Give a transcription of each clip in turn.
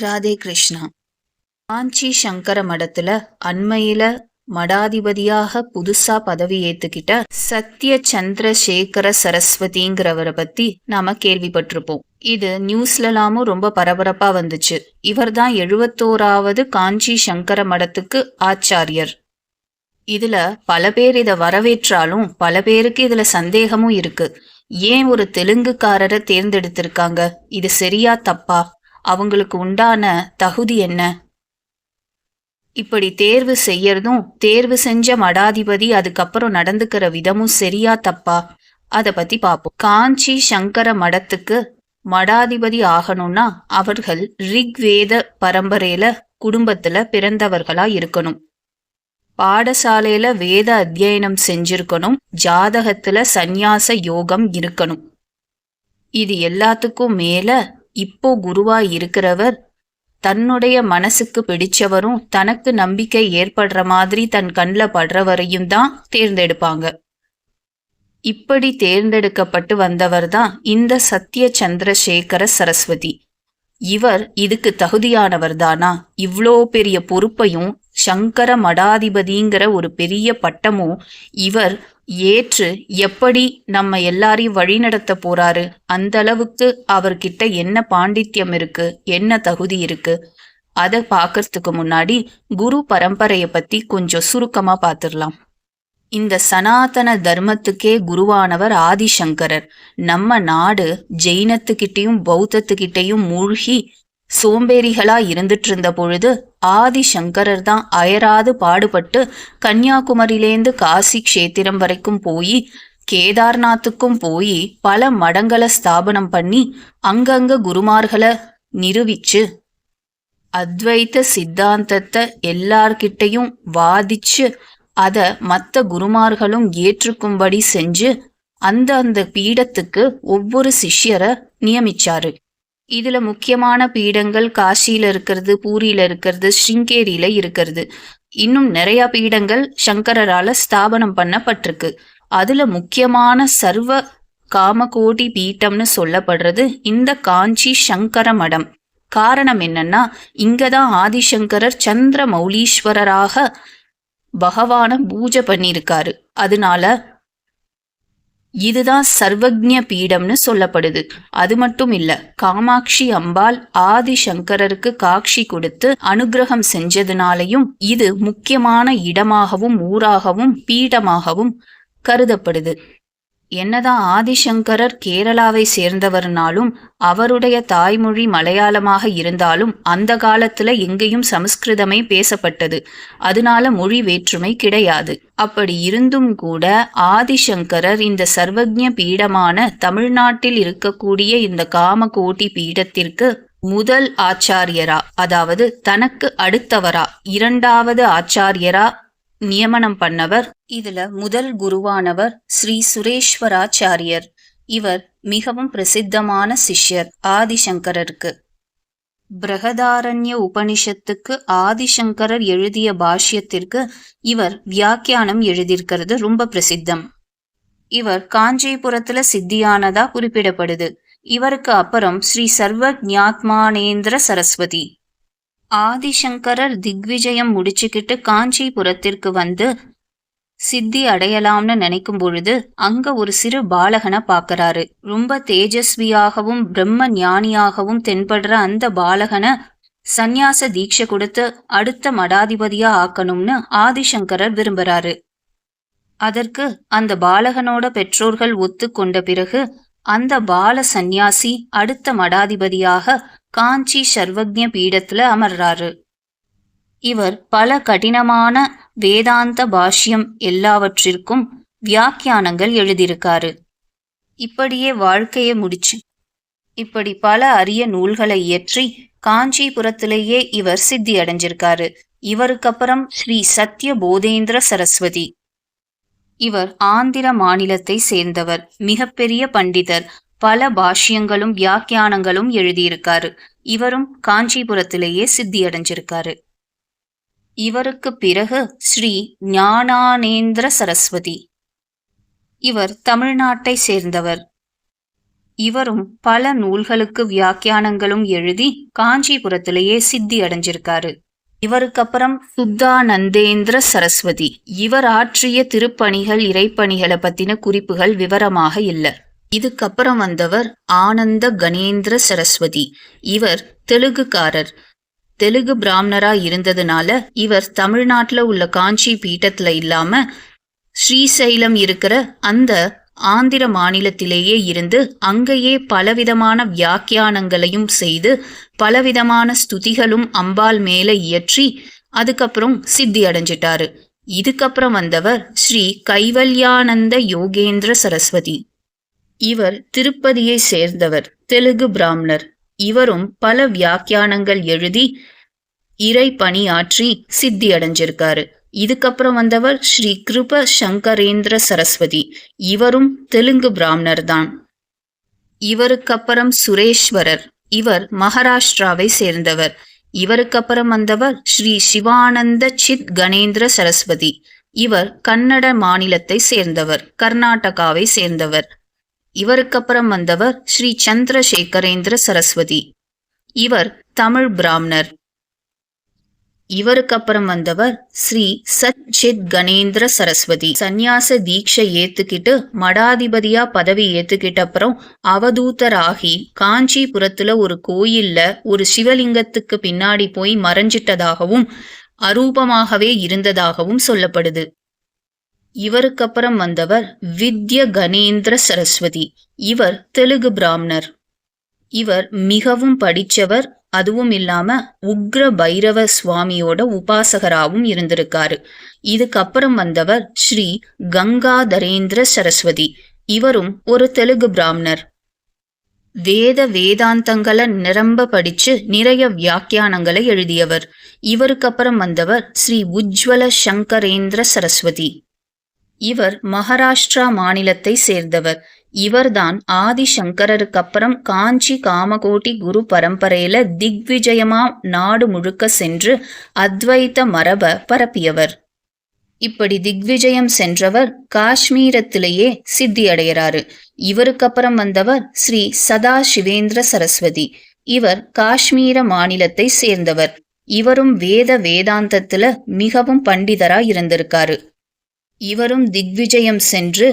ராதே கிருஷ்ணா. காஞ்சி சங்கர மடத்துல அண்மையில மடாதிபதியாக புதுசா பதவி ஏத்துக்கிட்ட சத்ய சந்திரசேகர சரஸ்வதிங்கிறவரை பத்தி நாம கேள்விப்பட்டிருப்போம். இது நியூஸ்லலாமும் ரொம்ப பரபரப்பா வந்துச்சு. இவர்தான் எழுபத்தோராவது காஞ்சி சங்கர மடத்துக்கு ஆச்சாரியர். இதுல பல பேர் இதை வரவேற்றாலும் பல பேருக்கு இதுல சந்தேகமும் இருக்கு. ஏன் ஒரு தெலுங்குக்காரரை தேர்ந்தெடுத்திருக்காங்க? இது சரியா தப்பா? அவங்களுக்கு உண்டான தகுதி என்ன? இப்படி தேர்வு செய்யறதும் தேர்வு செஞ்ச மடாதிபதி அதுக்கப்புறம் நடந்துக்கிற விதமும் சரியா தப்பா? அதை பத்தி பார்ப்போம் காஞ்சி சங்கர மடத்துக்கு மடாதிபதி ஆகணும்னா அவர்கள் ரிக்வேத பரம்பரையில குடும்பத்துல பிறந்தவர்களா இருக்கணும். பாடசாலையில வேத அத்தியனம் செஞ்சிருக்கணும். ஜாதகத்துல சந்நியாச யோகம் இருக்கணும். இது எல்லாத்துக்கும் மேல இப்போ குருவா இருக்கிறவர் தன்னுடைய மனசுக்கு பிடிச்சவரும் தனக்கு நம்பிக்கை ஏற்படுற மாதிரி தன் கண்ணில் படுறவரையும் தான் தேர்ந்தெடுப்பாங்க. இப்படி தேர்ந்தெடுக்கப்பட்டு வந்தவர் தான் இந்த சத்ய சந்திரசேகர சரஸ்வதி. இவர் இதுக்கு தகுதியானவர் தானா இவ்வளோ பெரிய பொறுப்பையும் சங்கர மடாதிபதிங்கிற ஒரு பெரிய பட்டமும் இவர் ஏற்று எப்படி நம்ம எல்லாரையும் வழிநடத்த போறாரு? அந்த அளவுக்கு அவர்கிட்ட என்ன பாண்டித்யம் இருக்கு? என்ன தகுதி இருக்கு? அதை பார்க்கறதுக்கு முன்னாடி குரு பரம்பரையை பத்தி கொஞ்சம் சுருக்கமா பார்த்துடலாம் இந்த சனாதன தர்மத்துக்கே குருவானவர் ஆதிசங்கரர். நம்ம நாடு ஜெயினத்துக்கிட்டையும் பௌத்தத்துக்கிட்டையும் மூழ்கி சோம்பேறிகளா இருந்துட்டு இருந்த பொழுது ஆதிசங்கரர் தான் அயராது பாடுபட்டு கன்னியாகுமரியிலேந்து காசி க்ஷேத்திரம் வரைக்கும் போய் கேதார்நாத்துக்கும் போய் பல மடங்களை ஸ்தாபனம் பண்ணி அங்கங்க குருமார்களை நிரூபிச்சு அத்வைத்த சித்தாந்தத்தை எல்லார்கிட்டையும் வாதிச்சு அதை மற்ற குருமார்களும் ஏற்றுக்கும்படி செஞ்சு அந்த அந்த பீடத்துக்கு ஒவ்வொரு சிஷ்யரை நியமிச்சாரு. இதில் முக்கியமான பீடங்கள் காசியில் இருக்கிறது பூரியில் இருக்கிறது ஸ்ருங்கேரியில இருக்கிறது. இன்னும் நிறையா பீடங்கள் சங்கரரால் ஸ்தாபனம் பண்ணப்பட்டிருக்கு. அதில் முக்கியமான சர்வ காமகோடி பீட்டம்னு சொல்லப்படுறது இந்த காஞ்சி சங்கர மடம். காரணம் என்னன்னா இங்கதான் ஆதிசங்கரர் சந்திர மௌலீஸ்வரராக பகவான பூஜை பண்ணியிருக்காரு. அதனால இதுதான் சர்வக்ஞ பீடம்னு சொல்லப்படுது. அது மட்டும் இல்ல காமாட்சி அம்பாள் ஆதி சங்கரருக்கு காட்சி கொடுத்து அனுகிரகம் செஞ்சதுனாலையும் இது முக்கியமான இடமாகவும் ஊராகவும் பீடமாகவும் கருதப்படுது. என்னதான் ஆதிசங்கரர் கேரளாவை சேர்ந்தவர்னாலும் அவருடைய தாய்மொழி மலையாளமாக இருந்தாலும் அந்த காலத்துல எங்கேயும் சமஸ்கிருதமே பேசப்பட்டது. அதனால மொழி வேற்றுமை கிடையாது. அப்படி இருந்தும் கூட ஆதிசங்கரர் இந்த சர்வஜ்ஞ பீடமான தமிழ்நாட்டில் இருக்கக்கூடிய இந்த காமகோட்டி பீடத்திற்கு முதல் ஆச்சாரியரா அதாவது தனக்கு அடுத்தவரா இரண்டாவது ஆச்சாரியரா நியமனம் பண்ணவர். இதுல முதல் குருவானவர் ஸ்ரீ சுரேஸ்வராச்சாரியர் இவர் மிகவும் பிரசித்தமான சிஷ்யர் ஆதிசங்கரருக்கு. பிரகதாரண்ய உபனிஷத்துக்கு ஆதிசங்கரர் எழுதிய பாஷ்யத்திற்கு இவர் வியாக்கியானம் எழுதியிருக்கிறது ரொம்ப பிரசித்தம். இவர் காஞ்சிபுரத்துல சித்தியானதா குறிப்பிடப்படுது. இவருக்கு அப்புறம் ஸ்ரீ சர்வ ஞாத்மானேந்திர சரஸ்வதி. ஆதிசங்கரர் திக்விஜயம் முடிச்சுக்கிட்டு காஞ்சிபுரத்திற்கு வந்து சித்தி அடையலாம்னு நினைக்கும் பொழுது அங்க ஒரு சிறு பாலகனை பாக்குறாரு ரொம்ப தேஜஸ்வியாகவும் பிரம்ம ஞானியாகவும் தென்படுற அந்த பாலகனை சந்நியாச தீட்சை கொடுத்து அடுத்த மடாதிபதியா ஆக்கணும்னு ஆதிசங்கரர் விரும்புறாரு. அதற்கு அந்த பாலகனோட பெற்றோர்கள் ஒத்துக்கொண்ட பிறகு அந்த பால சந்நியாசி அடுத்த மடாதிபதியாக காஞ்சி சர்வஜ்ய பீடத்துல அமர்றாரு. இவர் பல கடினமான வேதாந்த பாஷ்யம் எல்லாவற்றிற்கும் வியாக்கியானங்கள் எழுதியிருக்காரு. இப்படியே வாழ்க்கையை முடிச்சு இப்படி பல அரிய நூல்களை இயற்றி காஞ்சிபுரத்திலேயே இவர் சித்தி அடைஞ்சிருக்காரு. இவருக்கு அப்புறம் ஸ்ரீ சத்ய போதேந்திர சரஸ்வதி. இவர் ஆந்திர மாநிலத்தை சேர்ந்தவர் மிகப்பெரிய பண்டிதர். பல பாஷ்யங்களும் வியாக்கியானங்களும் எழுதியிருக்காரு. இவரும் காஞ்சிபுரத்திலேயே சித்தியடைஞ்சிருக்காரு. இவருக்கு பிறகு ஸ்ரீ ஞானானேந்திர சரஸ்வதி. இவர் தமிழ்நாட்டை சேர்ந்தவர். இவரும் பல நூல்களுக்கு வியாக்கியானங்களும் எழுதி காஞ்சிபுரத்திலேயே சித்தி அடைஞ்சிருக்காரு இவருக்கு அப்புறம் சுத்தானந்தேந்திர சரஸ்வதி. இவர் ஆற்றிய திருப்பணிகள் இறைப்பணிகளை பத்தின குறிப்புகள் விவரமாக இல்லை. இதுக்கப்புறம் வந்தவர் ஆனந்த கணேந்திர சரஸ்வதி. இவர் தெலுங்குக்காரர். தெலுங்கு பிராமணரா இருந்ததுனால இவர் தமிழ்நாட்டில் உள்ள காஞ்சி பீட்டத்துல இல்லாம ஸ்ரீசைலம் இருக்கிற அந்த ஆந்திர மாநிலத்திலேயே இருந்து அங்கேயே பலவிதமான வியாக்கியானங்களையும் செய்து பலவிதமான ஸ்துதிகளும் அம்பாள் மேல இயற்றி அதுக்கப்புறம் சித்தி அடைஞ்சிட்டாரு. இதுக்கப்புறம் வந்தவர் ஸ்ரீ கைவல்யானந்த யோகேந்திர சரஸ்வதி. இவர் திருப்பதியை சேர்ந்தவர் தெலுங்கு பிராமணர். இவரும் பல வியாக்கியானங்கள் எழுதி இறை பணியாற்றி சித்தி அடைஞ்சிருக்காரு இதுக்கப்புறம் வந்தவர் ஸ்ரீ கிருப சங்கரேந்திர சரஸ்வதி. இவரும் தெலுங்கு பிராமணர் தான் இவருக்கப்புறம் சுரேஸ்வரர். இவர் மகாராஷ்டிராவை சேர்ந்தவர். இவருக்கப்புறம் வந்தவர் ஸ்ரீ சிவானந்த சித் கணேந்திர சரஸ்வதி. இவர் கன்னட மாநிலத்தை சேர்ந்தவர். கர்நாடகாவை சேர்ந்தவர். இவருக்கப்புறம் வந்தவர் ஸ்ரீ சந்திரசேகரேந்திர சரஸ்வதி. இவர் தமிழ் பிராமணர். இவருக்கு அப்புறம் வந்தவர் ஸ்ரீ சச்சித் கணேந்திர சரஸ்வதி. சந்நியாச தீட்சை ஏத்துக்கிட்டு மடாதிபதியா பதவி ஏத்துக்கிட்ட அப்புறம் அவதூதராகி காஞ்சிபுரத்துல ஒரு கோயில்ல ஒரு சிவலிங்கத்துக்கு பின்னாடி போய் மறைஞ்சிட்டதாகவும் அரூபமாகவே இருந்ததாகவும் சொல்லப்படுது. இவருக்கு அப்புறம் வந்தவர் வித்ய கணேந்திர சரஸ்வதி. இவர் தெலுங்கு பிராமணர். இவர் மிகவும் படித்தவர் அதுவும் இல்லாம உக்ர பைரவ சுவாமியோட உபாசகராகவும் இருந்திருக்காரு. இதுக்கப்புறம் வந்தவர் ஸ்ரீ கங்காதரேந்திர சரஸ்வதி. இவரும் ஒரு தெலுங்கு பிராமணர். வேத வேதாந்தங்களை நிரம்ப படிச்சு நிறைய வியாக்கியானங்களை எழுதியவர். இவருக்கு அப்புறம் வந்தவர் ஸ்ரீ உஜ்வல சங்கரேந்திர சரஸ்வதி. இவர் மகாராஷ்டிரா மாநிலத்தை சேர்ந்தவர். இவர்தான் ஆதிசங்கரருக்கு அப்புறம் காஞ்சி காமகோட்டி குரு பரம்பரையில திக்விஜயமா நாடு முழுக்க சென்று அத்வைத்த மரப பரப்பியவர். இப்படி திக்விஜயம் சென்றவர் காஷ்மீரத்திலேயே சித்தியடைகிறாரு. இவருக்கு அப்புறம் வந்தவர் ஸ்ரீ சதா சிவேந்திர சரஸ்வதி. இவர் காஷ்மீர மாநிலத்தை சேர்ந்தவர். இவரும் வேத வேதாந்தத்துல மிகவும் பண்டிதரா இருந்திருக்காரு. இவரும் திக்விஜயம் சென்று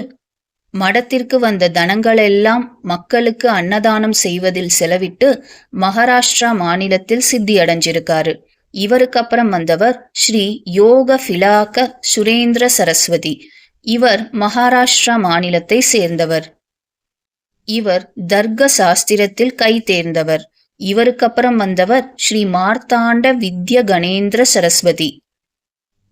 மடத்திற்கு வந்த தனங்களெல்லாம் மக்களுக்கு அன்னதானம் செய்வதில் செலவிட்டு மகாராஷ்டிரா மாநிலத்தில் சித்தியடைஞ்சிருக்காரு. இவருக்கு அப்புறம் வந்தவர் ஸ்ரீ யோக பிலாக்க சுரேந்திர சரஸ்வதி. இவர் மகாராஷ்டிரா மாநிலத்தை சேர்ந்தவர். இவர் தர்க்க சாஸ்திரத்தில் கை தேர்ந்தவர். இவருக்கு அப்புறம் வந்தவர் ஸ்ரீ மார்த்தாண்ட வித்ய கணேந்திர சரஸ்வதி.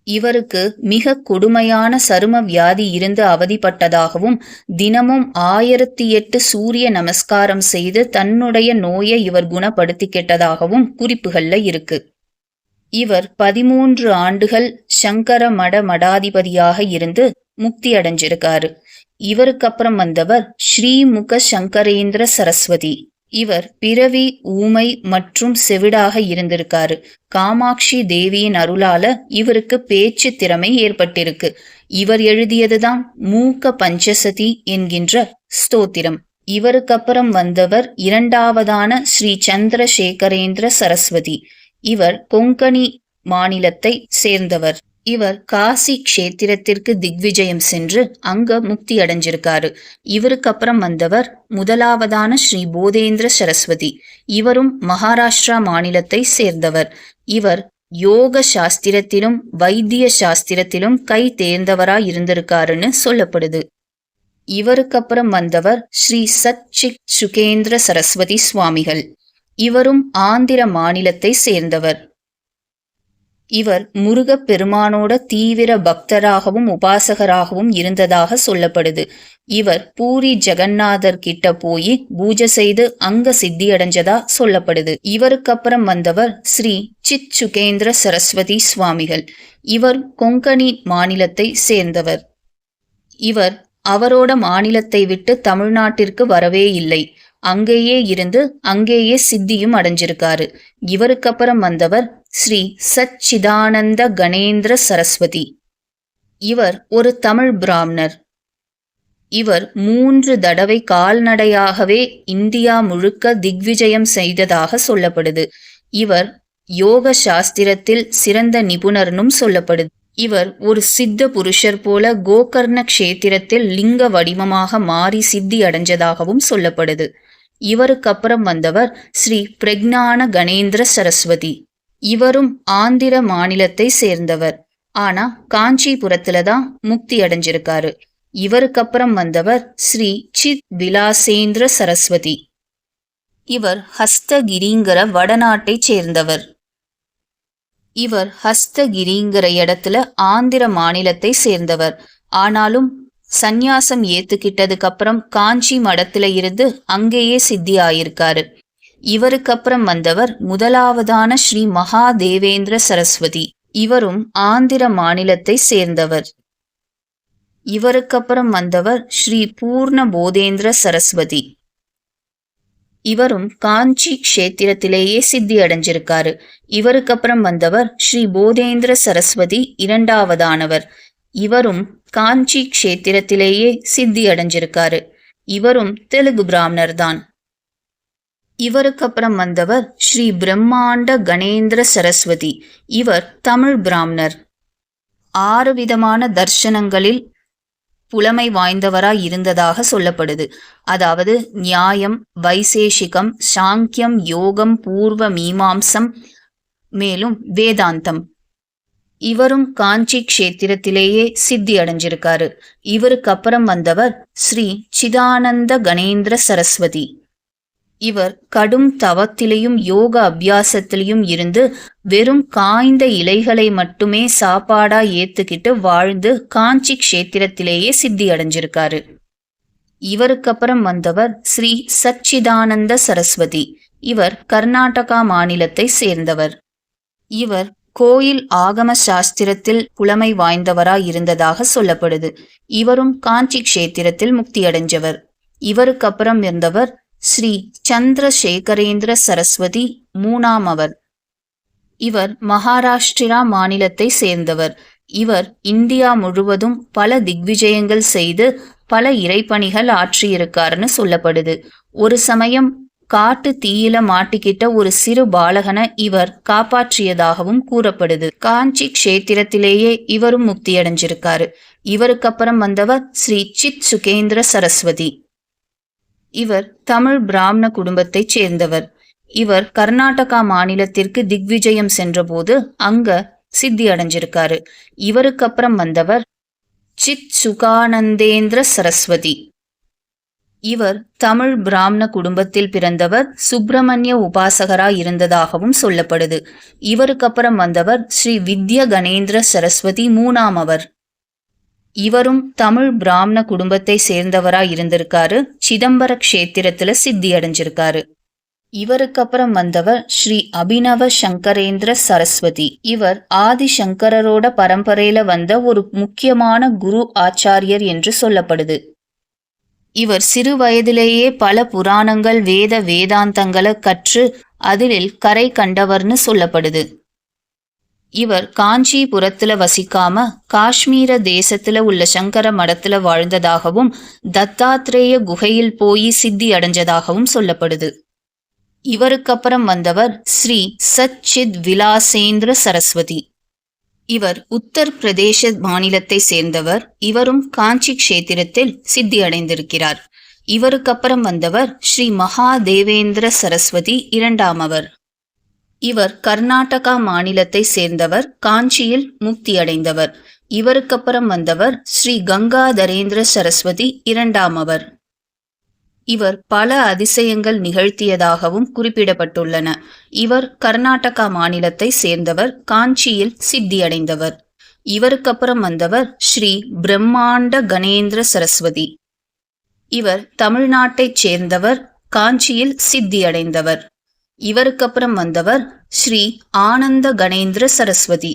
இவருக்கு மிக கொடுமையான சரும வியாதி இருந்து அவதிப்பட்டதாகவும் தினமும் ஆயிரத்தி எட்டு சூரிய நமஸ்காரம் செய்து தன்னுடைய நோயை இவர் குணப்படுத்திக்கிட்டதாகவும் குறிப்புகள்ல இருக்கு. இவர் பதிமூன்று ஆண்டுகள் சங்கர மட மடாதிபதியாக இருந்து முக்தி அடைஞ்சிருக்காரு. இவருக்கு அப்புறம் வந்தவர் ஸ்ரீமுக சங்கரேந்திர சரஸ்வதி. இவர் பிறவி ஊமை மற்றும் செவிடாக இருந்திருக்காரு. காமாட்சி தேவியின் அருளால இவருக்கு பேச்சு திறமை ஏற்பட்டிருக்கு. இவர் எழுதியதுதான் மூக்க பஞ்சசதி என்கின்ற ஸ்தோத்திரம். இவருக்கு அப்புறம் வந்தவர் இரண்டாவதான ஸ்ரீ சந்திரசேகரேந்திர சரஸ்வதி. இவர் கொங்கணி மாநிலத்தை சேர்ந்தவர். இவர் காசி க்ஷேத்திரத்திற்கு திக்விஜயம் சென்று அங்க முக்தி அடைஞ்சிருக்காரு. இவருக்கு அப்புறம் வந்தவர் முதலாவதான ஸ்ரீ போதேந்திர சரஸ்வதி. இவரும் மகாராஷ்டிரா மாநிலத்தை சேர்ந்தவர். இவர் யோக சாஸ்திரத்திலும் வைத்திய சாஸ்திரத்திலும் கை தேர்ந்தவராய் இருந்திருக்காருன்னு சொல்லப்படுது. இவருக்கு அப்புறம் வந்தவர் ஸ்ரீ சச்சிக் சுகேந்திர சரஸ்வதி சுவாமிகள். இவரும் ஆந்திர மாநிலத்தை சேர்ந்தவர். இவர் முருகப் பெருமானோட தீவிர பக்தராகவும் உபாசகராகவும் இருந்ததாக சொல்லப்படுது. இவர் பூரி ஜெகநாதர் கிட்ட போய் பூஜை செய்து அங்க சித்தி அடைஞ்சதா சொல்லப்படுது. இவருக்கு அப்புறம் வந்தவர் ஸ்ரீ சித் சுகேந்திர சரஸ்வதி சுவாமிகள். இவர் கொங்கணி மாநிலத்தை சேர்ந்தவர். இவர் அவரோட மாநிலத்தை விட்டு தமிழ்நாட்டிற்கு வரவே இல்லை. அங்கேயே இருந்து அங்கேயே சித்தியும் அடைஞ்சிருக்காரு. இவருக்கு அப்புறம் வந்தவர் ஸ்ரீ சச்சிதானந்த கணேந்திர சரஸ்வதி. இவர் ஒரு தமிழ் பிராமணர். இவர் மூன்று தடவை கால்நடையாகவே இந்தியா முழுக்க திக்விஜயம் செய்ததாக சொல்லப்படுது. இவர் யோக சாஸ்திரத்தில் சிறந்த நிபுணர்னும் சொல்லப்படுது. இவர் ஒரு சித்த புருஷர் போல கோகர்ண க்ஷேத்திரத்தில் லிங்க வடிவமாக மாறி சித்தி அடைஞ்சதாகவும் சொல்லப்படுது. இவருக்கு அப்புறம் வந்தவர் ஸ்ரீ பிரக்ஞான கணேந்திர சரஸ்வதி. இவரும் ஆந்திர மாநிலத்தை சேர்ந்தவர். ஆனா காஞ்சிபுரத்துல தான் முக்தி அடைஞ்சிருக்காரு. இவருக்கு அப்புறம் வந்தவர் ஸ்ரீ சித் விலாசேந்திர சரஸ்வதி. இவர் ஹஸ்தகிரிங்கிற வடநாட்டைச் சேர்ந்தவர். இவர் ஹஸ்தகிரிங்கிற இடத்துல ஆந்திர மாநிலத்தை சேர்ந்தவர். ஆனாலும் சந்நியாசம் ஏத்துக்கிட்டதுக்கு அப்புறம் காஞ்சி மடத்துல இருந்து அங்கேயே சித்தி ஆயிருக்காரு இவருக்கு அப்புறம் வந்தவர் முதலாவதான ஸ்ரீ மகாதேவேந்திர சரஸ்வதி. இவரும் ஆந்திர மாநிலத்தை சேர்ந்தவர். இவருக்கு அப்புறம் வந்தவர் ஸ்ரீ பூர்ண போதேந்திர சரஸ்வதி. இவரும் காஞ்சி கஷேத்திரத்திலேயே சித்தி அடைஞ்சிருக்காரு இவருக்கு அப்புறம் வந்தவர் ஸ்ரீ போதேந்திர சரஸ்வதி இரண்டாவதானவர். இவரும் காஞ்சி க்ஷேத்திரத்திலேயே சித்தி அடைஞ்சிருக்காரு இவரும் தெலுங்கு பிராமணர் தான் இவருக்கு அப்புறம் வந்தவர் ஸ்ரீ பிரம்மாண்ட கணேந்திர சரஸ்வதி. இவர் தமிழ் பிராமணர். ஆறு விதமான தர்சனங்களில் புலமை வாய்ந்தவராய் இருந்ததாக சொல்லப்படுது. அதாவது நியாயம் வைசேஷிகம் சாங்கியம் யோகம் பூர்வ மீமாம்சம் மேலும் வேதாந்தம். இவரும் காஞ்சி க்ஷேத்திரத்திலேயே சித்தி அடைஞ்சிருக்காரு. இவருக்கு அப்புறம் வந்தவர் ஸ்ரீ சிதானந்த கணேந்திர சரஸ்வதி. இவர் கடும் தவத்திலையும் யோக அபியாசத்திலையும் இருந்து வெறும் காய்ந்த இலைகளை மட்டுமே சாப்பாடா ஏத்துக்கிட்டு வாழ்ந்து காஞ்சி க்ஷேத்திரத்திலேயே சித்தி அடைஞ்சிருக்காரு. இவருக்கு அப்புறம் வந்தவர் ஸ்ரீ சச்சிதானந்த சரஸ்வதி. இவர் கர்நாடகா மாநிலத்தை சேர்ந்தவர். இவர் கோயில் ஆகம சாஸ்திரத்தில் புலமை வாய்ந்தவராய் இருந்ததாக சொல்லப்படுது. இவரும் காஞ்சி கஷேத்திரத்தில் முக்தியடைஞ்சவர். இவருக்கு அப்புறம் இருந்தவர் ஸ்ரீ சந்திரசேகரேந்திர சரஸ்வதி மூணாம் அவர். இவர் மகாராஷ்டிரா மாநிலத்தை சேர்ந்தவர். இவர் இந்தியா முழுவதும் பல திக்விஜயங்கள் செய்து பல இறைப்பணிகள் ஆற்றியிருக்காருன்னு சொல்லப்படுது. ஒரு சமயம் காட்டு தீயில மாட்டிக்கிட்ட ஒரு சிறு பாலகனை இவர் காப்பாற்றியதாகவும் கூறப்படுது. காஞ்சி க்ஷேத்திரத்திலேயே இவரும் முக்தியடைஞ்சிருக்காரு. இவருக்கு அப்புறம் வந்தவர் ஸ்ரீ சித் சுகேந்திர சரஸ்வதி. இவர் தமிழ் பிராமண குடும்பத்தைச் சேர்ந்தவர். இவர் கர்நாடகா மாநிலத்திற்கு திக்விஜயம் சென்றபோது அங்க சித்தி அடைஞ்சிருக்காரு. இவருக்கு அப்புறம் வந்தவர் சித் சுகானந்தேந்திர சரஸ்வதி. இவர் தமிழ் பிராமண குடும்பத்தில் பிறந்தவர் சுப்பிரமணிய உபாசகராய் இருந்ததாகவும் சொல்லப்படுது. இவருக்கு அப்புறம் வந்தவர் ஸ்ரீ வித்ய கணேந்திர சரஸ்வதி மூணாம் அவர். இவரும் தமிழ் பிராமண குடும்பத்தை சேர்ந்தவராய் இருந்திருக்காரு சிதம்பர கஷேத்திரத்துல சித்தி அடைஞ்சிருக்காரு இவருக்கு அப்புறம் வந்தவர் ஸ்ரீ அபினவ சங்கரேந்திர சரஸ்வதி. இவர் ஆதிசங்கரரோட பரம்பரையில வந்த ஒரு முக்கியமான குரு ஆச்சாரியர் என்று சொல்லப்படுது. இவர் சிறு வயதிலேயே பல புராணங்கள் வேத வேதாந்தங்களை கற்று அதிலில் கரை கண்டவர்னு சொல்லப்படுது. இவர் காஞ்சிபுரத்துல வசிக்காம காஷ்மீர தேசத்துல உள்ள சங்கர மடத்துல வாழ்ந்ததாகவும் தத்தாத்ரேய குகையில் போய் சித்தி அடைஞ்சதாகவும் சொல்லப்படுது. இவருக்கு அப்புறம் வந்தவர் ஸ்ரீ சச்சித் விலாசேந்திர சரஸ்வதி. இவர் உத்தர் பிரதேச மாநிலத்தை சேர்ந்தவர். இவரும் காஞ்சி க்ஷேத்திரத்தில் சித்தி அடைந்திருக்கிறார் இவருக்கு அப்புறம் வந்தவர் ஸ்ரீ மகாதேவேந்திர சரஸ்வதி இரண்டாமவர் இவர் கர்நாடகா மாநிலத்தை சேர்ந்தவர் காஞ்சியில் முக்தியடைந்தவர். இவருக்கு அப்புறம் வந்தவர் ஸ்ரீ கங்காதரேந்திர சரஸ்வதி இரண்டாமவர் இவர் பல அதிசயங்கள் நிகழ்த்தியதாகவும் குறிப்பிடப்பட்டுள்ளன. இவர் கர்நாடகா மாநிலத்தை சேர்ந்தவர் காஞ்சியில் சித்தியடைந்தவர். இவருக்கு அப்புறம் வந்தவர் ஸ்ரீ பிரம்மாண்ட கணேந்திர சரஸ்வதி. இவர் தமிழ்நாட்டைச் சேர்ந்தவர் காஞ்சியில் சித்தியடைந்தவர். இவருக்கு அப்புறம் வந்தவர் ஸ்ரீ ஆனந்த கணேந்திர சரஸ்வதி.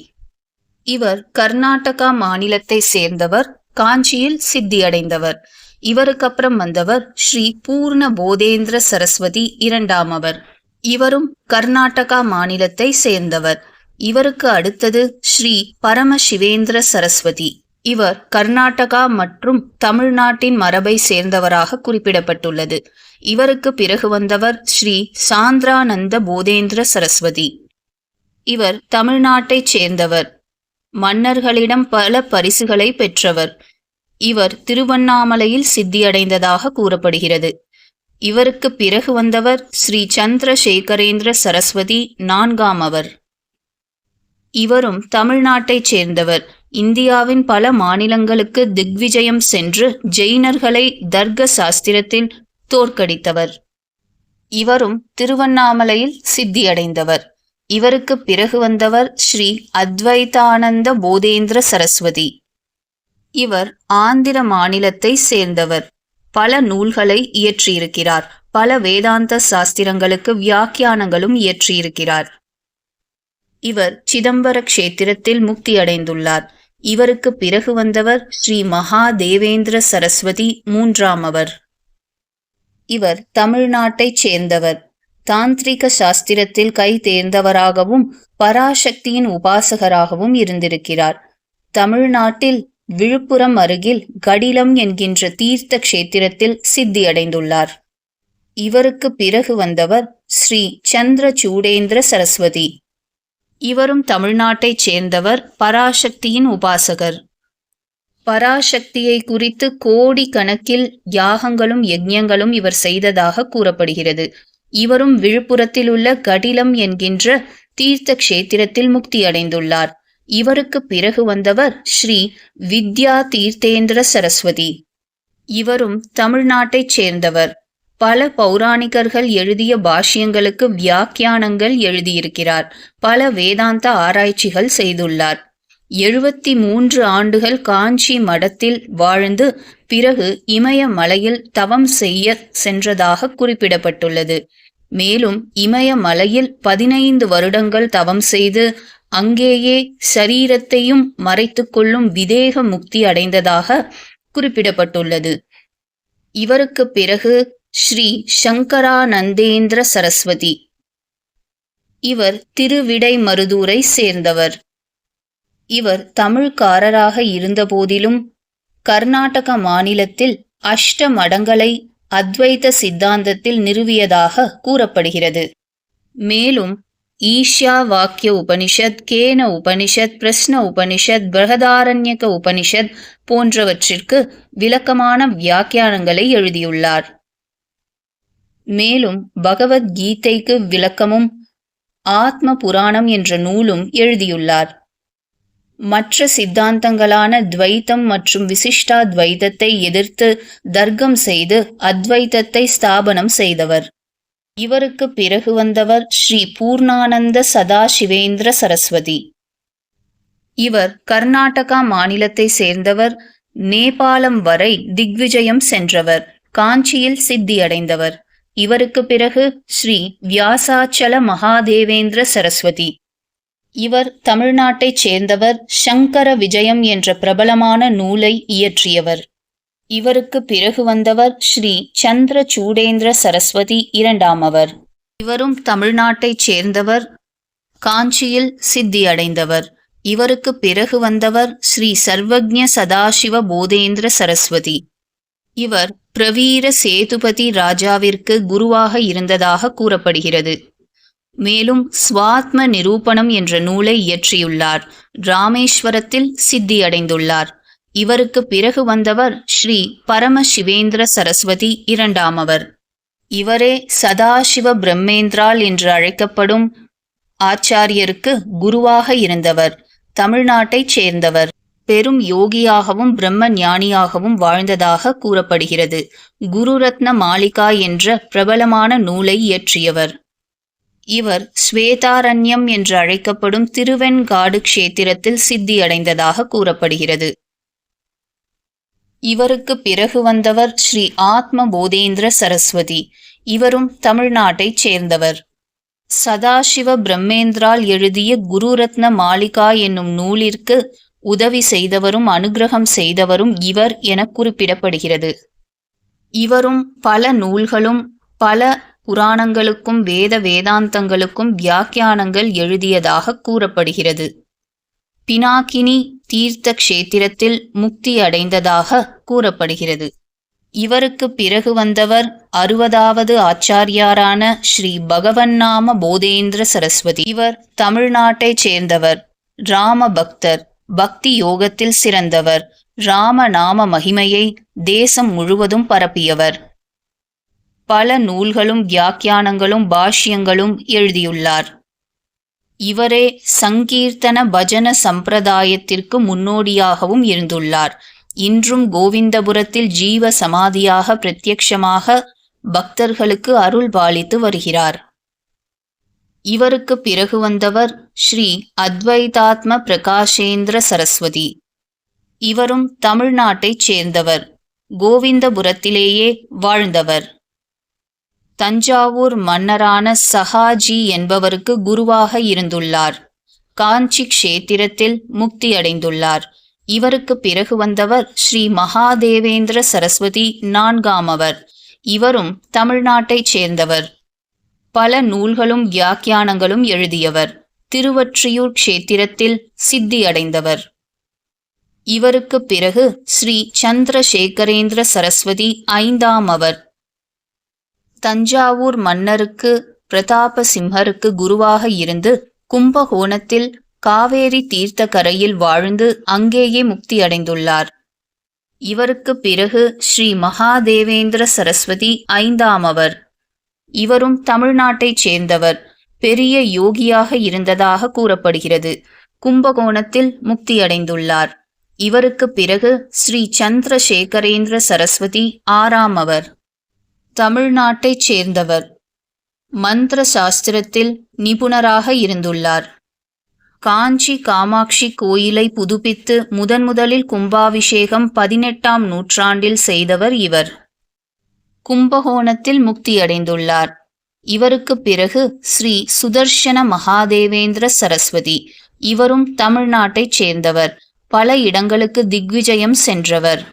இவர் கர்நாடகா மாநிலத்தை சேர்ந்தவர் காஞ்சியில் சித்தியடைந்தவர். இவருக்கு அப்புறம் வந்தவர் ஸ்ரீ பூர்ண போதேந்திர சரஸ்வதி இரண்டாமவர் இவரும் கர்நாடகா மாநிலத்தை சேர்ந்தவர். இவருக்கு அடுத்தது ஸ்ரீ பரமசிவேந்திர சரஸ்வதி. இவர் கர்நாடகா மற்றும் தமிழ்நாட்டின் மரபை சேர்ந்தவராக குறிப்பிடப்பட்டுள்ளது. இவருக்கு பிறகு வந்தவர் ஸ்ரீ சாந்திரானந்த போதேந்திர சரஸ்வதி. இவர் தமிழ்நாட்டைச் சேர்ந்தவர். மன்னர்களிடம் பல பரிசுகளை பெற்றவர். இவர் திருவண்ணாமலையில் சித்தியடைந்ததாக கூறப்படுகிறது. இவருக்கு பிறகு வந்தவர் ஸ்ரீ சந்திரசேகரேந்திர சரஸ்வதி நான்காம் அவர். இவரும் தமிழ்நாட்டைச் சேர்ந்தவர். இந்தியாவின் பல மாநிலங்களுக்கு திக்விஜயம் சென்று ஜெயினர்களை தர்க்க சாஸ்திரத்தில் தோற்கடித்தவர். இவரும் திருவண்ணாமலையில் சித்தியடைந்தவர். இவருக்கு பிறகு வந்தவர் ஸ்ரீ அத்வைதானந்த போதேந்திர சரஸ்வதி. இவர் ஆந்திர மாநிலத்தை சேர்ந்தவர். பல நூல்களை இயற்றியிருக்கிறார். பல வேதாந்த சாஸ்திரங்களுக்கு வியாக்கியானங்களும் இயற்றியிருக்கிறார். இவர் சிதம்பர க்ஷேத்திரத்தில் முக்தி அடைந்துள்ளார் இவருக்கு பிறகு வந்தவர் ஸ்ரீ மகாதேவேந்திர சரஸ்வதி மூன்றாம் அவர். இவர் தமிழ்நாட்டைச் சேர்ந்தவர். தாந்திரிக சாஸ்திரத்தில் கை தேர்ந்தவராகவும் பராசக்தியின் உபாசகராகவும் இருந்திருக்கிறார். தமிழ்நாட்டில் விழுப்புரம் அருகில் கடிலம் என்கின்ற தீர்த்த கஷேத்திரத்தில் சித்தியடைந்துள்ளார். இவருக்கு பிறகு வந்தவர் ஸ்ரீ சந்திர சூடேந்திர சரஸ்வதி. இவரும் தமிழ்நாட்டைச் சேர்ந்தவர் பராசக்தியின் உபாசகர். பராசக்தியை குறித்து கோடி கணக்கில் யாகங்களும் யஜ்யங்களும் இவர் செய்ததாக கூறப்படுகிறது. இவரும் விழுப்புரத்தில் உள்ள கடிலம் என்கின்ற தீர்த்த கஷேத்திரத்தில் முக்தி அடைந்துள்ளார் இவருக்கு பிறகு வந்தவர் ஸ்ரீ வித்யா தீர்த்தேந்திர சரஸ்வதி. இவரும் தமிழ்நாட்டைச் சேர்ந்தவர். பல பௌராணிகர்கள் எழுதிய பாஷ்யங்களுக்கு வியாக்கியானங்கள் எழுதியிருக்கிறார். பல வேதாந்த ஆராய்ச்சிகள் செய்துள்ளார். எழுபத்தி மூன்று ஆண்டுகள் காஞ்சி மடத்தில் வாழ்ந்து பிறகு இமயமலையில் தவம் செய்ய சென்றதாக குறிப்பிடப்பட்டுள்ளது. மேலும் இமயமலையில் பதினைந்து வருடங்கள் தவம் செய்து அங்கேயே சரீரத்தையும் மறைத்து கொள்ளும் விதேக முக்தி அடைந்ததாக குறிப்பிடப்பட்டுள்ளது. இவருக்கு பிறகு ஸ்ரீ சங்கரானந்தேந்திர சரஸ்வதி. இவர் திருவிடைமருதூரை சேர்ந்தவர். இவர் தமிழ்காரராக இருந்தபோதிலும் கர்நாடக மாநிலத்தில் அஷ்ட மடங்களை அத்வைத சித்தாந்தத்தில் நிறுவியதாக கூறப்படுகிறது. மேலும் ஈஷா வாக்கிய உபனிஷத் கேன உபனிஷத் பிரஸ்ன உபனிஷத் பிரகதாரண்யக உபனிஷத் போன்றவற்றிற்கு விளக்கமான வியாக்கியானங்களை எழுதியுள்ளார். மேலும் பகவத்கீதைக்கு விளக்கமும் ஆத்ம புராணம் என்ற நூலும் எழுதியுள்ளார். மற்ற சித்தாந்தங்களான துவைத்தம் மற்றும் விசிஷ்டா துவைதத்தை எதிர்த்து தர்க்கம் செய்து அத்வைத்தத்தை ஸ்தாபனம் செய்தவர். இவருக்கு பிறகு வந்தவர் ஸ்ரீ பூர்ணானந்த சதாசிவேந்திர சரஸ்வதி. இவர் கர்நாடகா மாநிலத்தை சேர்ந்தவர். நேபாளம் வரை திக்விஜயம் சென்றவர். காஞ்சியில் சித்தியடைந்தவர். இவருக்கு பிறகு ஸ்ரீ வியாசாச்சல மகாதேவேந்திர சரஸ்வதி. இவர் தமிழ்நாட்டைச் சேர்ந்தவர். சங்கர விஜயம் என்ற பிரபலமான நூலை இயற்றியவர். இவருக்கு பிறகு வந்தவர் ஸ்ரீ சந்திர சூடேந்திர சரஸ்வதி இரண்டாமவர் இவரும் தமிழ்நாட்டைச் சேர்ந்தவர் காஞ்சியில் சித்தியடைந்தவர். இவருக்கு பிறகு வந்தவர் ஸ்ரீ சர்வக்ஞ சதாசிவ போதேந்திர சரஸ்வதி. இவர் பிரவீர சேதுபதி ராஜாவிற்கு குருவாக இருந்ததாக கூறப்படுகிறது. மேலும் ஸ்வாத்ம நிரூபணம் என்ற நூலை இயற்றியுள்ளார். ராமேஸ்வரத்தில் சித்தியடைந்துள்ளார். இவருக்கு பிறகு வந்தவர் ஸ்ரீ பரமசிவேந்திர சரஸ்வதி இரண்டாமவர் இவரே சதாசிவ பிரம்மேந்திரால் என்று அழைக்கப்படும் ஆச்சாரியருக்கு குருவாக இருந்தவர் தமிழ்நாட்டைச் சேர்ந்தவர். பெரும் யோகியாகவும் பிரம்ம ஞானியாகவும் வாழ்ந்ததாக கூறப்படுகிறது. குருரத்ன மாளிகா என்ற பிரபலமான நூலை இயற்றியவர். இவர் ஸ்வேதாரண்யம் என்று அழைக்கப்படும் திருவெண்காடு க்ஷேத்திரத்தில் சித்தியடைந்ததாக கூறப்படுகிறது. இவருக்கு பிறகு வந்தவர் ஸ்ரீ ஆத்ம போதேந்திர சரஸ்வதி. இவரும் தமிழ்நாட்டைச் சேர்ந்தவர். சதாசிவ பிரம்மேந்திரால் எழுதிய குருரத்ன மாளிகா என்னும் நூலிற்கு உதவி செய்தவரும் அனுகிரகம் செய்தவரும் இவர் என குறிப்பிடப்படுகிறது. இவரும் பல நூல்களும் பல புராணங்களுக்கும் வேத வேதாந்தங்களுக்கும் வியாக்கியானங்கள் எழுதியதாக கூறப்படுகிறது. பினாக்கினி தீர்த்த கஷேத்திரத்தில் முக்தி அடைந்ததாக கூறப்படுகிறது. இவருக்கு பிறகு வந்தவர் அறுபதாவது ஆச்சாரியாரான ஸ்ரீ பகவன்னாம போதேந்திர சரஸ்வதி. இவர் தமிழ்நாட்டைச் சேர்ந்தவர். ராம பக்தர். பக்தி யோகத்தில் சிறந்தவர். ராம நாம மகிமையை தேசம் முழுவதும் பரப்பியவர். பல நூல்களும் வியாக்கியானங்களும் பாஷ்யங்களும் எழுதியுள்ளார். இவரே சங்கீர்த்தன பஜன சம்பிரதாயத்திற்கு முன்னோடியாகவும் இருந்துள்ளார். இன்றும் கோவிந்தபுரத்தில் ஜீவ சமாதியாக பிரத்யக்ஷமாக பக்தர்களுக்கு அருள் பாலித்து வருகிறார். இவருக்கு பிறகு வந்தவர் ஸ்ரீ அத்வைதாத்ம பிரகாஷேந்திர சரஸ்வதி. இவரும் தமிழ்நாட்டைச் சேர்ந்தவர். கோவிந்தபுரத்திலேயே வாழ்ந்தவர். தஞ்சாவூர் மன்னரான சஹாஜி என்பவருக்கு குருவாக இருந்துள்ளார். காஞ்சி க்ஷேத்திரத்தில் முக்தி அடைந்துள்ளார். இவருக்கு பிறகு வந்தவர் ஸ்ரீ மகாதேவேந்திர சரஸ்வதி நான்காமவர் இவரும் தமிழ்நாட்டைச் சேர்ந்தவர். பல நூல்களும் வியாக்கியானங்களும் எழுதியவர். திருவற்றியூர் க்ஷேத்திரத்தில் சித்தியடைந்தவர் இவருக்கு பிறகு ஸ்ரீ சந்திரசேகரேந்திர சரஸ்வதி ஐந்தாம் அவர். தஞ்சாவூர் மன்னருக்கு பிரதாப சிம்ஹருக்கு குருவாக இருந்து கும்பகோணத்தில் காவேரி தீர்த்த கரையில் வாழ்ந்து அங்கேயே முக்தி அடைந்துள்ளார் இவருக்கு பிறகு ஸ்ரீ மகாதேவேந்திர சரஸ்வதி ஐந்தாமவர் இவரும் தமிழ்நாட்டைச் சேர்ந்தவர். பெரிய யோகியாக இருந்ததாக கூறப்படுகிறது. கும்பகோணத்தில் முக்தியடைந்துள்ளார். இவருக்கு பிறகு ஸ்ரீ சந்திரசேகரேந்திர சரஸ்வதி ஆறாம் அவர். தமிழ்நாட்டைச் சேர்ந்தவர். மந்திர சாஸ்திரத்தில் நிபுணராக இருந்துள்ளார். காஞ்சி காமாட்சி கோயிலை புதுப்பித்து முதன் முதலில் கும்பாபிஷேகம் பதினெட்டாம் நூற்றாண்டில் செய்தவர் இவர். கும்பகோணத்தில் முக்தியடைந்துள்ளார். இவருக்கு பிறகு ஸ்ரீ சுதர்ஷன மகாதேவேந்திர சரஸ்வதி இவரும் தமிழ்நாட்டைச் சேர்ந்தவர். பல இடங்களுக்கு திக்விஜயம் சென்றவர்.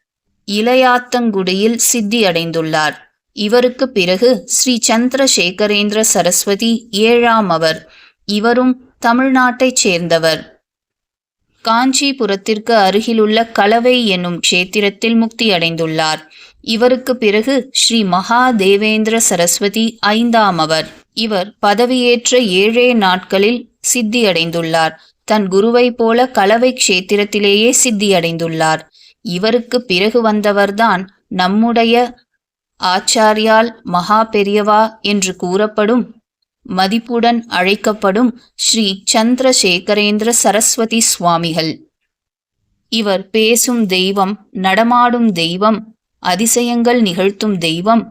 இளையாத்தங்குடியில் சித்தியடைந்துள்ளார். இவருக்கு பிறகு ஸ்ரீ சந்திரசேகரேந்திர சரஸ்வதி ஏழாம் அவர். இவரும் தமிழ்நாட்டைச் சேர்ந்தவர். காஞ்சிபுரத்திற்கு அருகிலுள்ள கலவை என்னும் க்ஷேத்திரத்தில் முக்தியடைந்துள்ளார். இவருக்கு பிறகு ஸ்ரீ மகாதேவேந்திர சரஸ்வதி ஐந்தாம் அவர். இவர் பதவியேற்ற ஏழே நாட்களில் சித்தியடைந்துள்ளார். தன் குருவைப் போல கலவை க்ஷேத்திரத்திலேயே சித்தியடைந்துள்ளார். இவருக்கு பிறகு வந்தவர்தான் நம்முடைய ஆச்சாரியால் மகா பெரியவா என்று கூறப்படும் மதிப்புடன் அழைக்கப்படும் ஸ்ரீ சந்திரசேகரேந்திர சரஸ்வதி சுவாமிகள். இவர் பேசும் தெய்வம் நடமாடும் தெய்வம் அதிசயங்கள் நிகழ்த்தும் தெய்வம்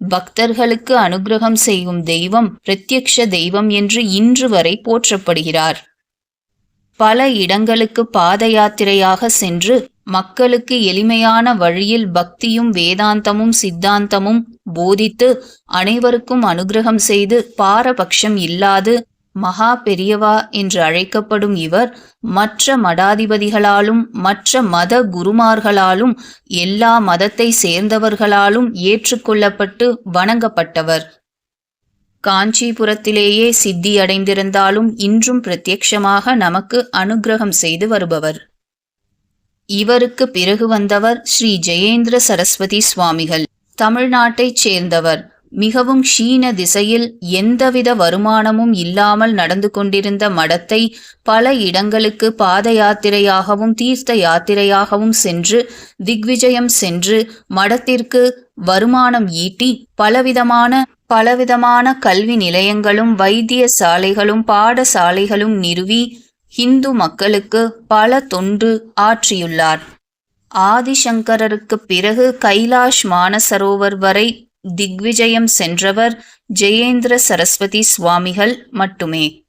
பக்தர்களுக்கு அனுகிரகம் செய்யும் தெய்வம் பிரத்யக்ஷ தெய்வம் என்று இன்று வரை போற்றப்படுகிறார். பல இடங்களுக்கு பாத யாத்திரையாக சென்று மக்களுக்கு எளிமையான வழியில் பக்தியும் வேதாந்தமும் சித்தாந்தமும் போதித்து அனைவருக்கும் அனுகிரகம் செய்து பாரபட்சம் இல்லாது மகா பெரியவா என்று அழைக்கப்படும் இவர் மற்ற மடாதிபதிகளாலும் மற்ற மத குருமார்களாலும் எல்லா மதத்தை சேர்ந்தவர்களாலும் ஏற்றுக்கொள்ளப்பட்டு வணங்கப்பட்டவர். காஞ்சிபுரத்திலேயே சித்தி அடைந்திருந்தாலும் இன்றும் பிரத்யட்சமாக நமக்கு அனுகிரகம் செய்து வருபவர். இவருக்கு பிறகு வந்தவர் ஸ்ரீ ஜெயேந்திர சரஸ்வதி சுவாமிகள். தமிழ்நாட்டைச் சேர்ந்தவர். மிகவும் க்ஷீண திசையில் எந்தவித வருமானமும் இல்லாமல் நடந்து கொண்டிருந்த மடத்தை பல இடங்களுக்கு பாத யாத்திரையாகவும் தீர்த்த யாத்திரையாகவும் சென்று திக்விஜயம் சென்று மடத்திற்கு வருமானம் ஈட்டி பலவிதமான பலவிதமான கல்வி நிலையங்களும் வைத்திய சாலைகளும் பாடசாலைகளும் நிறுவி இந்து மக்களுக்கு பல தொண்டு ஆற்றியுள்ளார். ஆதிசங்கரருக்கு பிறகு கைலாஷ் மானசரோவர் வரை திக்விஜயம் சென்றவர் ஜெயேந்திர சரஸ்வதி சுவாமிகள் மட்டுமே.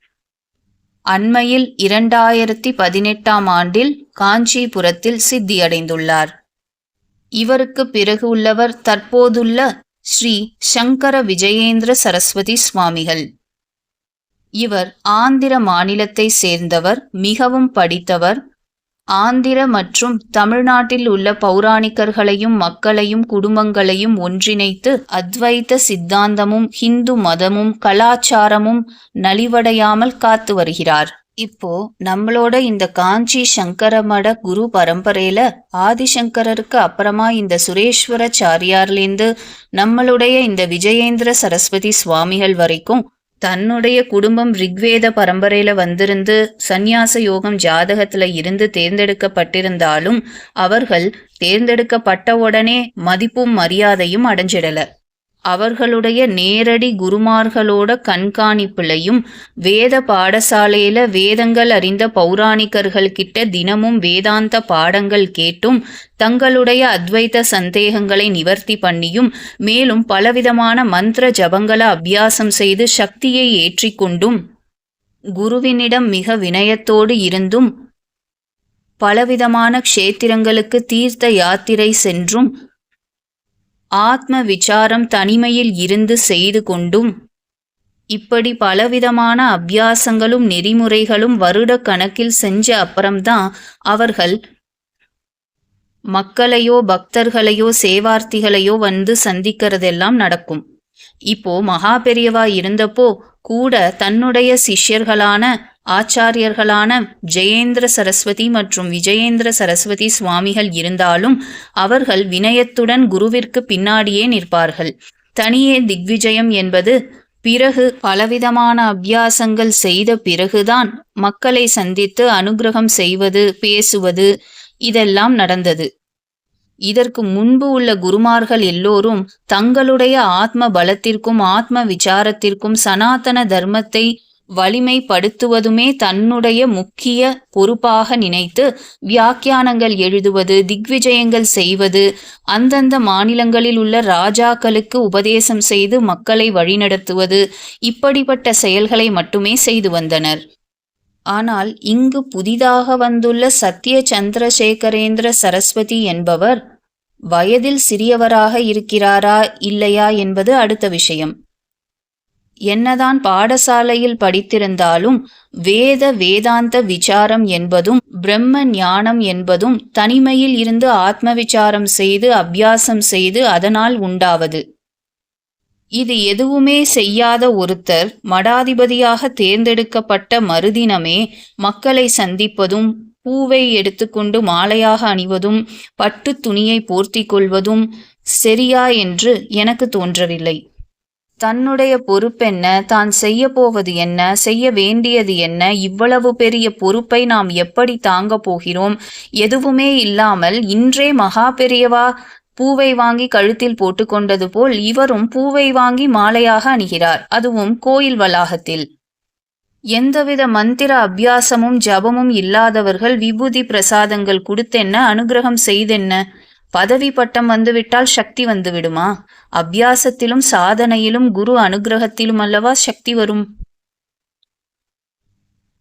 அண்மையில் இரண்டாயிரத்தி பதினெட்டாம் ஆண்டில் காஞ்சிபுரத்தில் சித்தியடைந்துள்ளார். இவருக்கு பிறகு உள்ளவர் தற்போதுள்ள ஸ்ரீ சங்கர விஜயேந்திர சரஸ்வதி சுவாமிகள். இவர் ஆந்திர மாநிலத்தை சேர்ந்தவர் மிகவும் படித்தவர். ஆந்திர மற்றும் தமிழ்நாட்டில் உள்ள பௌராணிகர்களையும் மக்களையும் குடும்பங்களையும் ஒன்றிணைத்து அத்வைத்த சித்தாந்தமும் ஹிந்து மதமும் கலாச்சாரமும் நலிவடையாமல் காத்து வருகிறார். இப்போ நம்மளோட இந்த காஞ்சி சங்கரமட குரு பரம்பரையில ஆதிசங்கரருக்கு அப்புறமா இந்த சுரேஸ்வரச்சாரியார்லேருந்து நம்மளுடைய இந்த விஜயேந்திர சரஸ்வதி சுவாமிகள் வரைக்கும் தன்னுடைய குடும்பம் ரிக்வேத பரம்பரையில வந்திருந்து சந்நியாச யோகம் ஜாதகத்துல இருந்து தேர்ந்தெடுக்கப்பட்டிருந்தாலும் அவர்கள் தேர்ந்தெடுக்கப்பட்ட உடனே மதிப்பும் மரியாதையும் அடைஞ்சிடல. அவர்களுடைய நேரடி குருமார்களோட கண்காணிப்புலையும் வேத பாடசாலையில வேதங்கள் அறிந்த பௌராணிகர்கள் கிட்ட தினமும் வேதாந்த பாடங்கள் கேட்டும் தங்களுடைய அத்வைத சந்தேகங்களை நிவர்த்தி பண்ணியும் மேலும் பலவிதமான மந்திர ஜபங்களை அபியாசம் செய்து சக்தியை ஏற்றிக்கொண்டும் குருவினிடம் மிக வினயத்தோடு இருந்தும் பலவிதமான க்ஷேத்திரங்களுக்கு தீர்த்த யாத்திரை சென்றும் ஆத்ம விசாரம் தனிமையில் இருந்து செய்து கொண்டும் இப்படி பலவிதமான அபியாசங்களும் நெறிமுறைகளும் வருட கணக்கில் செஞ்ச அப்புறம்தான் அவர்கள் மக்களையோ பக்தர்களையோ சேவார்த்திகளையோ வந்து சந்திக்கிறதெல்லாம் நடக்கும். இப்போ மகா பெரியவா இருந்தப்போ கூட தன்னுடைய சிஷ்யர்களான ஆச்சாரியர்களான ஜெயேந்திர சரஸ்வதி மற்றும் விஜயேந்திர சரஸ்வதி சுவாமிகள் இருந்தாலும் அவர்கள் வினயத்துடன் குருவிற்கு பின்னாடியே நிற்பார்கள். தனியே திக்விஜயம் என்பது பிறகு பலவிதமான அபியாசங்கள் செய்த பிறகுதான் மக்களை சந்தித்து அனுகிரகம் செய்வது பேசுவது இதெல்லாம் நடந்தது. இதற்கு முன்பு உள்ள குருமார்கள் எல்லோரும் தங்களுடைய ஆத்ம பலத்திற்கும் ஆத்ம விசாரத்திற்கும் சனாதன தர்மத்தை வலிமைப்படுத்துவதுமே தன்னுடைய முக்கிய பொறுப்பாக நினைத்து வியாக்கியானங்கள் எழுதுவது திக்விஜயங்கள் செய்வது அந்தந்த மாநிலங்களில் உள்ள ராஜாக்களுக்கு உபதேசம் செய்து மக்களை வழிநடத்துவது இப்படிப்பட்ட செயல்களை மட்டுமே செய்து வந்தனர். ஆனால் இங்கு புதிதாக வந்துள்ள சத்ய சந்திரசேகரேந்திர சரஸ்வதி என்பவர் வயதில் சிறியவராக இருக்கிறாரா இல்லையா என்பது அடுத்த விஷயம். என்னதான் பாடசாலையில் படித்திருந்தாலும் வேத வேதாந்த விசாரம் என்பதும் பிரம்ம ஞானம் என்பதும் தனிமையில் இருந்து ஆத்ம விசாரம் செய்து அபியாசம் செய்து அதனால் உண்டாவது. இது எதுவுமே செய்யாத ஒருத்தர் மடாதிபதியாக தேர்ந்தெடுக்கப்பட்ட மறுதினமே மக்களை சந்திப்பதும் பூவை எடுத்துக்கொண்டு மாலையாக அணிவதும் பட்டு துணியை போர்த்தி கொள்வதும் சரியா என்று எனக்கு தோன்றவில்லை. தன்னுடைய பொறுப்பென்ன? தான் செய்ய போவது என்ன? செய்ய வேண்டியது என்ன? இவ்வளவு பெரிய பொறுப்பை நாம் எப்படி தாங்க போகிறோம்? எதுவுமே இல்லாமல் இன்றே மகா பெரியவா பூவை வாங்கி கழுத்தில் போட்டுக்கொண்டது போல் இவரும் பூவை வாங்கி மாலையாக அணிகிறார். அதுவும் கோயில் வளாகத்தில். எந்தவித மந்திர அபியாசமும் ஜபமும் இல்லாதவர்கள் விபூதி பிரசாதங்கள் கொடுத்தென்ன? அனுகிரகம் செய்தென்ன? பதவி பட்டம் வந்துவிட்டால் சக்தி வந்துவிடுமா? அபியாசத்திலும் சாதனையிலும் குரு அனுகிரகத்திலும் அல்லவா சக்தி வரும்?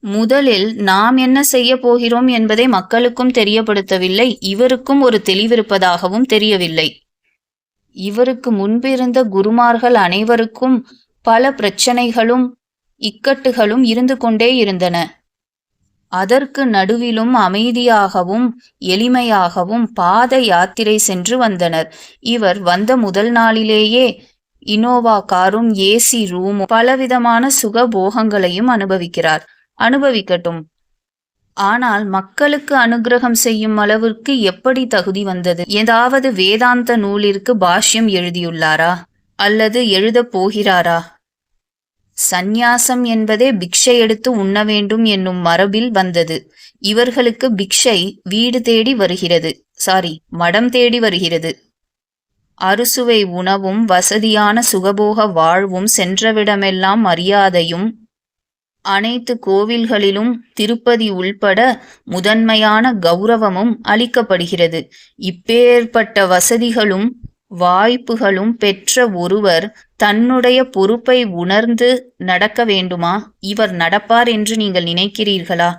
முதலில் நாம் என்ன செய்ய போகிறோம் என்பதை மக்களுக்கும் தெரியப்படுத்தவில்லை இவருக்கும் ஒரு தெளிவிருப்பதாகவும் தெரியவில்லை. இவருக்கு முன்பிருந்த குருமார்கள் அனைவருக்கும் பல பிரச்சனைகளும் இக்கட்டுகளும் இருந்து கொண்டே இருந்தன. அதற்கு நடுவிலும் அமைதியாகவும் எளிமையாகவும் பாத யாத்திரை சென்று வந்தனர். இவர் வந்த முதல் நாளிலேயே இனோவா காரும் ஏசி ரூமும் பலவிதமான சுகபோகங்களையும் அனுபவிக்கிறார். அனுபவிக்கட்டும். ஆனால் மக்களுக்கு அனுகிரகம் செய்யும் அளவிற்கு எப்படி தகுதி வந்தது? ஏதாவது வேதாந்த நூலிற்கு பாஷ்யம் எழுதியுள்ளாரா? அல்லது எழுதப் போகிறாரா? சந்நியாசம் என்பதே பிக்ஷை எடுத்து உண்ண வேண்டும் என்னும் மரபில் வந்தது. இவர்களுக்கு பிக்ஷை வீடு தேடி வருகிறது. சாரி மடம் தேடி வருகிறது. அறுசுவை உணவும் வசதியான சுகபோக வாழ்வும் சென்றவிடமெல்லாம் மரியாதையும் அனைத்து கோவில்களிலும் திருப்பதி உள்பட முதன்மையான கௌரவமும் அளிக்கப்படுகிறது. இப்பேற்பட்ட வசதிகளும் வாய்ப்புகளும் பெற்ற ஒருவர் தன்னுடைய பொறுப்பை உணர்ந்து நடக்க வேண்டுமா? இவர் நடப்பார் என்று நீங்கள் நினைக்கிறீர்களா?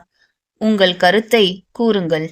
உங்கள் கருத்தை கூறுங்கள்.